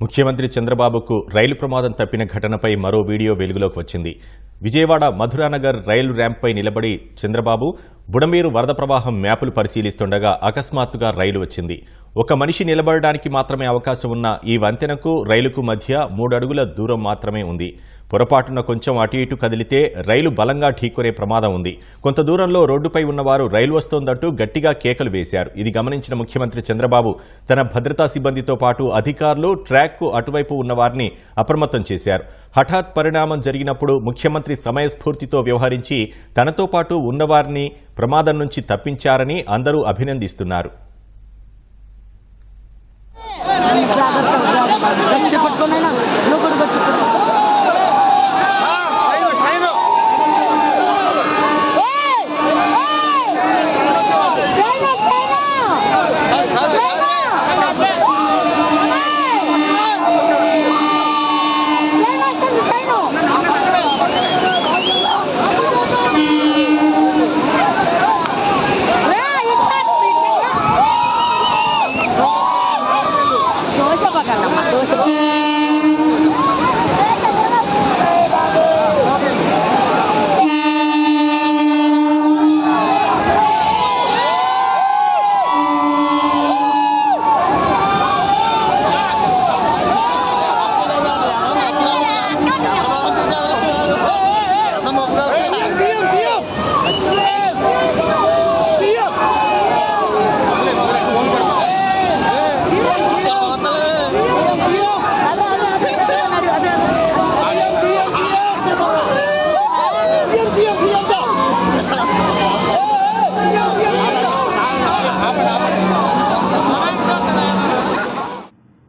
ముఖ్యమంత్రి చంద్రబాబుకు రైలు ప్రమాదం తప్పిన ఘటనపై మరో వీడియో వెలుగులోకి వచ్చింది. విజయవాడ మధురానగర్ రైలు ర్యాంప్పై నిలబడి చంద్రబాబు బుడమేరు వరద ప్రవాహం మ్యాపులు పరిశీలిస్తుండగా అకస్మాత్తుగా రైలు వచ్చింది. ఒక మనిషి నిలబడడానికి మాత్రమే అవకాశం ఉన్న ఈ వంతెనకు రైలుకు మధ్య మూడు అడుగుల దూరం మాత్రమే ఉంది. పొరపాటున కొంచెం అటు ఇటు కదిలితే రైలు బలంగా ఢీకొనే ప్రమాదం ఉంది. కొంత దూరంలో రోడ్డుపై ఉన్నవారు రైలు వస్తోందంటూ గట్టిగా కేకలు వేశారు. ఇది గమనించిన ముఖ్యమంత్రి చంద్రబాబు తన భద్రతా సిబ్బందితో పాటు అధికారులు ట్రాక్కు అటువైపు ఉన్నవారిని అప్రమత్తం చేశారు. హఠాత్ పరిణామం జరిగినప్పుడు ముఖ్యమంత్రి సమయస్ఫూర్తితో వ్యవహరించి తనతో పాటు ఉన్నవారిని ప్రమాదం నుంచి తప్పించారని అందరూ అభినందిస్తున్నారు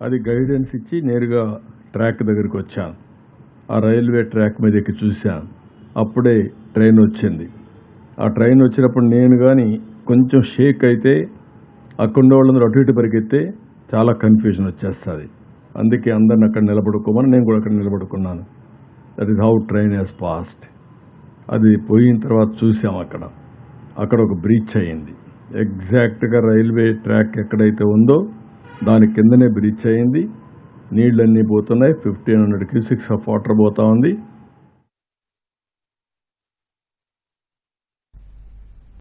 అది గైడెన్స్ ఇచ్చి నేరుగా ట్రాక్ దగ్గరికి వచ్చాను ఆ రైల్వే ట్రాక్ మీద ఎక్కి చూశాను అప్పుడే ట్రైన్ వచ్చింది. ఆ ట్రైన్ వచ్చినప్పుడు నేను కానీ కొంచెం షేక్ అయితే అక్కడ వాళ్ళందరూ అటు ఇటు పరిగెత్తే చాలా కన్ఫ్యూజన్ వచ్చేస్తుంది. అందుకే అందరిని అక్కడ నిలబడుకోమని నేను కూడా అక్కడ నిలబడుకున్నాను. That is how train has passed అది పోయిన తర్వాత చూసాం అక్కడ. అక్కడ ఒక బ్రీచ్ అయింది ఎగ్జాక్ట్గా రైల్వే ట్రాక్ ఎక్కడైతే ఉందో దాని కిందనే బ్రీచ్ అయింది. నీళ్ళన్నీ పోతున్నాయి. Fifteen hundred cusecs of water పోతా ఉంది.